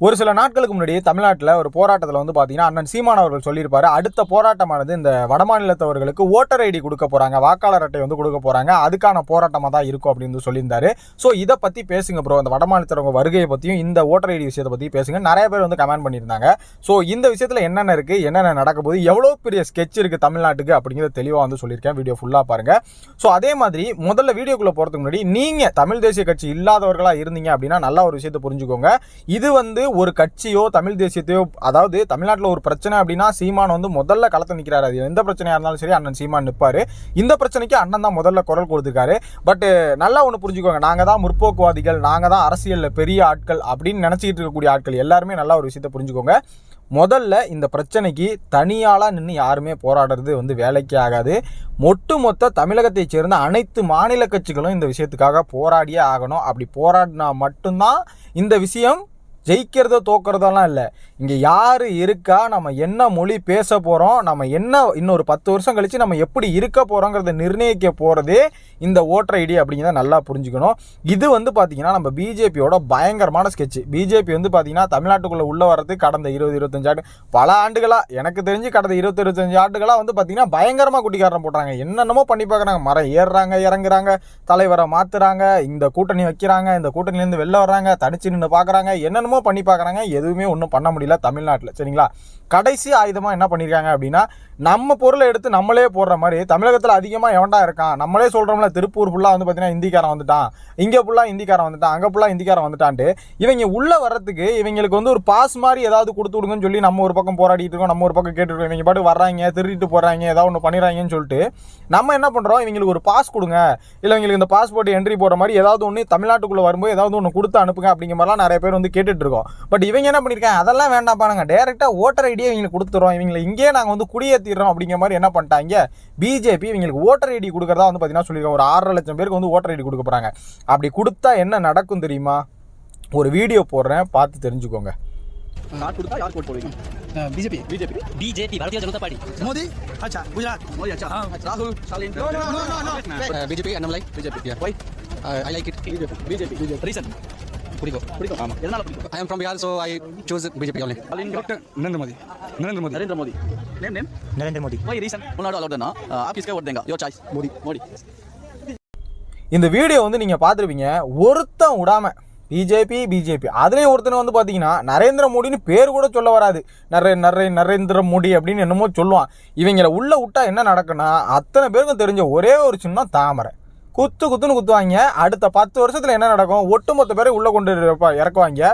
ஒரு சில நாட்களுக்கு முன்னாடி தமிழ்நாட்டில் ஒரு போராட்டத்தில் வந்து பார்த்தீங்கன்னா அண்ணன் சீமான் அவர்கள் சொல்லியிருப்பாரு. அடுத்த போராட்டமானது இந்த வடமாநிலத்தவர்களுக்கு ஓட்டர் ஐடி கொடுக்க போகிறாங்க வாக்காளர் அட்டை வந்து கொடுக்க போகிறாங்க அதுக்கான போராட்டமாக தான் இருக்கும் அப்படின்னு வந்து சொல்லியிருந்தாரு. ஸோ இதை பற்றி பேசுங்க ப்ரோ அந்த வடமாநிலத்தவங்க வருகையை பற்றியும் இந்த ஓட்டர் ஐடி விஷயத்தை பற்றி பேசுங்க. நிறைய பேர் வந்து கமெண்ட் பண்ணியிருந்தாங்க. ஸோ இந்த விஷயத்தில் என்னென்ன இருக்குது என்னென்ன நடக்க போகுது எவ்வளோ பெரிய ஸ்கெட்ச் இருக்குது தமிழ்நாட்டுக்கு அப்படிங்கிறத தெளிவாக வந்து சொல்லியிருக்கேன். வீடியோ ஃபுல்லாக பாருங்கள் ஸோ அதே மாதிரி முதல்ல வீடியோக்குள்ளே போகிறதுக்கு முன்னாடி நீங்கள் தமிழ் தேசிய கட்சி இல்லாதவர்களாக இருந்தீங்க அப்படின்னா நல்ல ஒரு விஷயத்தை புரிஞ்சுக்கோங்க. இது வந்து ஒரு கட்சியோ தமிழ் தேசியத்தையோ அதாவது தமிழ்நாட்டில் ஒரு பிரச்சனை அப்படின்னா சீமான் வந்து முதல்ல களத்தை நிற்கிறாரு அது எந்த பிரச்சனையாக இருந்தாலும் சரி அண்ணன் சீமான் நிற்பாரு இந்த பிரச்சனைக்கு அண்ணன் தான் முதல்ல குரல் கொடுத்துருக்காரு. பட்டு நல்லா ஒன்று புரிஞ்சுக்கோங்க. நாங்கள் தான் முற்போக்குவாதிகள் நாங்கள் தான் அரசியலில் பெரிய ஆட்கள் அப்படின்னு நினச்சிக்கிட்டு இருக்கக்கூடிய ஆட்கள் எல்லாருமே நல்லா ஒரு விஷயத்தை புரிஞ்சுக்கோங்க. முதல்ல இந்த பிரச்சனைக்கு தனியாளாக நின்று யாருமே போராடுறது வந்து வேலைக்கு ஆகாது. ஒட்டுமொத்த தமிழகத்தைச் சேர்ந்த அனைத்து மாநில கட்சிகளும் இந்த விஷயத்துக்காக போராடியே ஆகணும். அப்படி போராடினா மட்டும்தான் இந்த விஷயம் ஜெயிக்கிறதோ தோக்கிறதெல்லாம் இல்லை. இங்கே யார் இருக்கா? நம்ம என்ன மொழி பேச போகிறோம் நம்ம என்ன இன்னொரு பத்து வருஷம் கழித்து நம்ம எப்படி இருக்க போகிறோங்கிறத நிர்ணயிக்க போகிறதே இந்த ஓட்டர் ஐடி அப்படிங்கிறத நல்லா புரிஞ்சுக்கணும். இது வந்து பார்த்திங்கன்னா நம்ம பிஜேபியோட பயங்கரமான ஸ்கெட்ச் பிஜேபி வந்து பார்த்திங்கன்னா தமிழ்நாட்டுக்குள்ளே உள்ள வரது கடந்த இருபது இருபத்தஞ்சு ஆண்டு பல ஆண்டுகளாக எனக்கு தெரிஞ்சு கடந்த இருபத்தி இருபத்தஞ்சு ஆண்டுகளாக வந்து பார்த்திங்கன்னா பயங்கரமாக குட்டிக்காரன் போடுறாங்க என்னென்னமோ பண்ணி பார்க்குறாங்க மரம் ஏறுறாங்க இறங்குறாங்க தலைவரை மாற்றுறாங்க இந்த கூட்டணி வைக்கிறாங்க இந்த கூட்டணியிலேருந்து வெளில வர்றாங்க தனிச்சு நின்று பார்க்குறாங்க என்னென்னமோ பண்ணி பார்க்குறாங்க எதுவுமே ஒன்றும் பண்ண முடியல தமிழ்நாட்டில். சரிங்களா? கடைசி ஆயுதமாக என்ன பண்ணியிருக்காங்க அப்படின்னா நம்ம பொருளை எடுத்து நம்மளே போடுற மாதிரி தமிழகத்தில் அதிகமாக எவன்டா இருக்கான்? நம்மளே சொல்கிறோம்ல திருப்பூர் ஃபுல்லாக வந்து பார்த்தீங்கன்னா இந்திக்காரன் வந்துட்டான். இங்கே ஃபுல்லாக இந்திக்காரன் வந்துட்டான். அங்கே ஃபுல்லாக இந்திக்காரன் வந்துட்டான்ட்டு இவங்க உள்ளே வர்றதுக்கு இவங்களுக்கு வந்து ஒரு பாஸ் மாதிரி ஏதாவது கொடுத்து விடுங்கன்னு சொல்லி நம்ம ஒரு பக்கம் போராடிட்டு இருக்கோம் நம்ம ஒரு பக்கம் கேட்டுருக்கோம் இவங்க பாட்டு வர்றாங்க திருடிட்டு போகிறாங்க ஏதாவது ஒன்று பண்ணிடுறாங்கன்னு சொல்லிட்டு நம்ம என்ன பண்ணுறோம் இவங்களுக்கு ஒரு பாஸ் கொடுங்க. இல்லை இவங்களுக்கு இந்த பாஸ்போர்ட் என்ட்ரி போடுற மாதிரி ஏதாவது ஒன்று தமிழ்நாட்டுக்குள்ளே வரும்போது ஏதாவது ஒன்று கொடுத்து அனுப்புங்க அப்படிங்கிற மாதிரிலாம் நிறைய பேர் வந்து கேட்டுட்டு இருக்கோம் பட் இவங்க என்ன பண்ணியிருக்காங்க அதெல்லாம் வேண்டாம்ப்பா நாங்கள் டேரெக்டாக ஓட்டர் ஐடியை இவங்களுக்கு கொடுத்துறோம் இவங்களை இங்கேயே நாங்கள் வந்து குடியேற்றிடுறோம் அப்படிங்கிற மாதிரி என்ன பண்ணிட்டாங்க பிஜேபி இவங்களுக்கு ஓட்டர் ஐடி கொடுக்குறதா வந்து பார்த்தீங்கன்னா சொல்லியிருக்காங்க ஒரு ஆறரை லட்சம் பேருக்கு வந்து ஓட்டர் ஐடி கொடுக்க போகிறாங்க அப்படி கொடுத்தா என்ன நடக்கும் தெரியுமா ஒரு வீடியோ போடுறேன் பார்த்து தெரிஞ்சுக்கோங்க कार्ड கொடுத்தா யார் கோட் போடுவீங்க BJP BJP BJP Bharatiya Janata party Modi अच्छा गुजरात मोदी अच्छा Rahul Stalin no no no no no BJP and I'm like BJP why I like it BJP BJP BJP reason பிடிக்கும் பிடிக்கும். ஆமா. எதனால பிடிக்கும்? இந்த வீடியோ வந்து நீங்கள் பார்த்துருப்பீங்க ஒருத்தன் விடாமல் பிஜேபி பிஜேபி அதுலேயும் ஒருத்தனை வந்து பார்த்தீங்கன்னா நரேந்திர மோடின்னு பேர் கூட சொல்ல வராது. நரே நரே நரேந்திர மோடி அப்படின்னு என்னமோ சொல்லுவான். இவங்களை உள்ளே விட்டா என்ன நடக்குன்னா அத்தனை பேருக்கும் தெரிஞ்ச ஒரே ஒரு சின்னம் தாமரை. குத்து குத்துன்னு குத்துவாங்க. அடுத்த பத்து வருஷத்தில் என்ன நடக்கும்? ஒட்டுமொத்த பேரை உள்ளே கொண்டு இறக்குவாங்க.